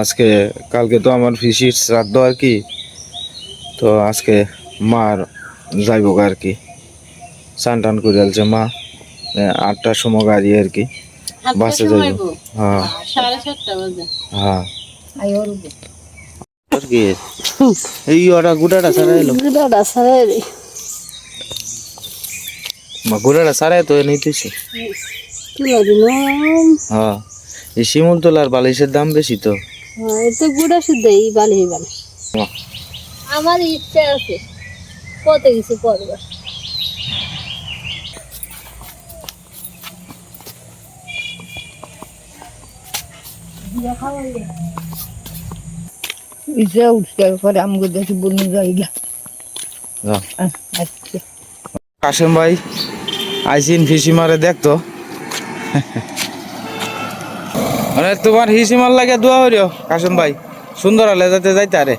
আজকে কালকে তো আমার ফিসির শ্রাদ্ধ আর কি। তো আজকে মার যাইব আর কি। চান টান করে আলছে মা আটটার সময় গাড়ি আর কি বাসে যাইব। হ্যাঁ। হ্যাঁ। আর কি? এই ওটা গুড়াটা সারা এলো। মা গুড়াটা তো নিতেছি। হ্যাঁ। এই শিমুল তোলার বালিশের দাম বেশি তো। এটা গুড়া শুদ্ধ এই বালি এই আমার ইচ্ছা আছে কত কিছু করবার। ইসে উঠতে পরে আমাকে দেখি বন্য জায়গা। আচ্ছা। কাশেম ভাই আইসিন ফিসি মারে দেখতো। মানে তোমার হিসি মার লাগে দোয়া হইও কাশেম ভাই। সুন্দর হলে যাতে যাইতে আরে।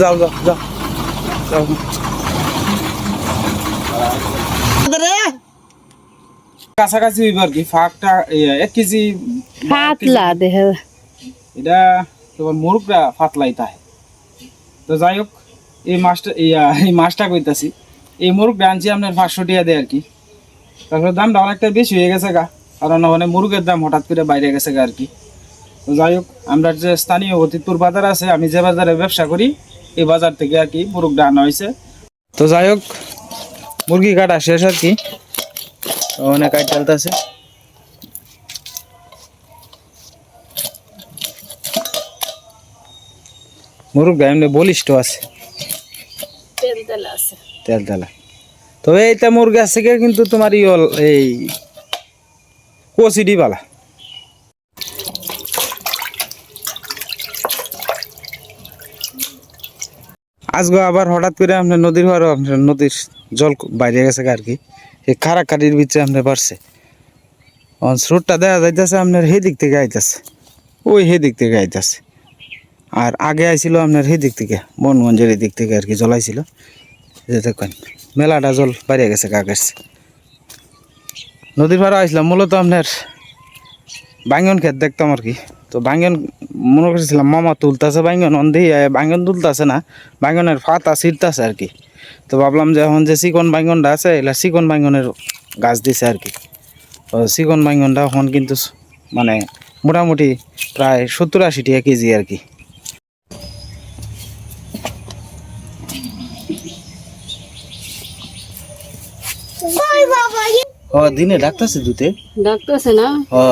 যাও যাও যাও। যাও। কাছাকাছি হইব আর কি ফাঁকটা এক কেজি পাতলা দেখে এটা তোমার ফাতলাই তো যাই হোক এই মাছটা এই মাছটা কইতাছি। এই মুরগটা আনছি আপনার পাঁচশো টাকা দেয় আর কি। তারপরে দামটা অনেকটা বেশি হয়ে গেছে গা কারণ মুরগের দাম হঠাৎ করে বাইরে গেছে গা আর কি। তো যাই হোক আমরা যে স্থানীয় অতিথপুর বাজার আছে আমি যে বাজারে ব্যবসা করি এই বাজার থেকে আর কি মুরগটা আনা হয়েছে তো যাই হোক মুরগি কাটা শেষ আর কি। অনেক কাট চলতেছে মুরগটা এমনি বলিষ্ঠ আছে তেল তেল আছে তেল তেলা তবে এইটা মুরগি আছে কি কিন্তু তোমার ই হল এই কচিডি বালা আজকে আবার হঠাৎ করে আপনার নদীর পাড়ও আপনার নদীর জল বাইরে গেছে আর কি এই খারাকাটির ভিতরে আপনার পারছে স্রোতটা দেখা যাইতেছে আপনার সেই দিক থেকে আইতেছে। ওই সেই দিক থেকে আইতেছে। আর আগে আইছিল আপনার সেই দিক থেকে, বনগঞ্জের এই দিক থেকে আর কি জলাইছিল যে দেখেন, মেলাটা জল বাইরে গেছে কাগজ নদীর পাড়া আসলাম মূলত আপনার বাঙ্গন ক্ষেত দেখতাম আর কি। তো বাঙ্গন, মনে করছিলাম মামা তুলতেছে বাঙ্গন অন্ধে বাঙ্গন তুলতেছে না, বাঙ্গনের ফাতা ছিটতেছে আর কি। তো ভাবলাম যে এখন যে চিকন বাঙ্গনটা আছে এগুলা চিকন বাঙ্গনের গাছ দিছে আর কি। তো চিকন বাঙ্গনটা এখন কিন্তু মানে মোটামুটি প্রায় সত্তর আশি টাকা কেজি আর কি। ও দিনে ডাকতেছে দুতে ডাকতেছে না? ও।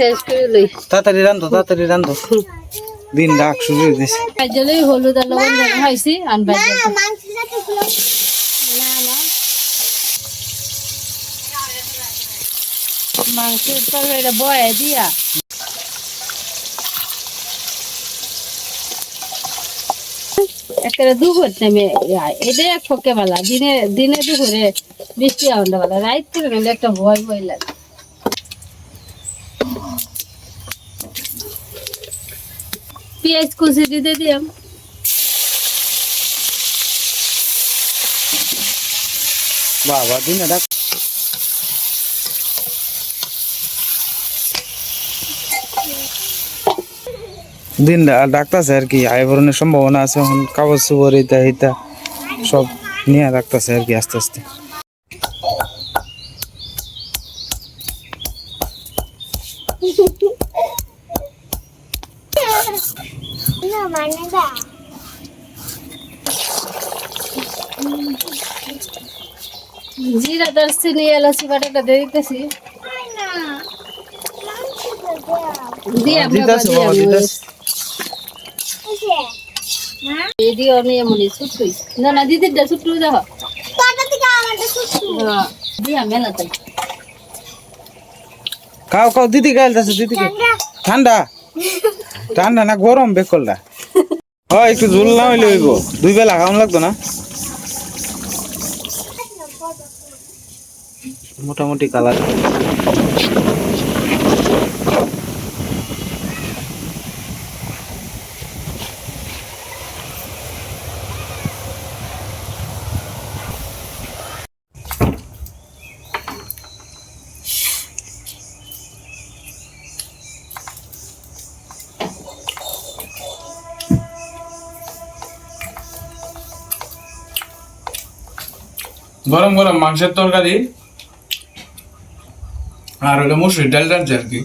শেষ করে তাড়াতাড়ি রান্ধো তাড়াতাড়ি রান্ধো। দিন ডাক শুরু দিছে কাজলেই হলুদ আর লবণ না না মাংসের তরকারিটা বয়ে দিয়া। একটা দুপুর টাইমে এটা এক পক্ষে বেলা দিনে দিনে দুপুরে বৃষ্টি আনন্দ বেলা রাইত করে একটা ভয় ভয় লাগে। পেঁয়াজ কুচি দিতে দিলাম। বাবা দিনে ডাক দিন ডাকতেছে আর কি আয় ভরণের সম্ভাবনা আছে এখন কাগজ সুবর ইতা ইতা সব নিয়ে রাখতেছে আর কি আস্তে আস্তে। জিরা দারচিনি এলাচি বাটাটা দিয়ে দিতেছি। না মনে না না দিদির দা ছুটু যাও হ্যাঁ দিয়া মেলা তাই খাও খাও দিদি গাইলতেছে দিদি ঠান্ডা। ঠান্ডা না গরম বেকলটা? ও একটু ঝুল না হইলে হইব। দুই বেলা খাওয়ান লাগতো না? মোটামুটি কালার। গরম গরম মাংসের তরকারি আর হলো মুসুরি ডাল ডালছে আর কি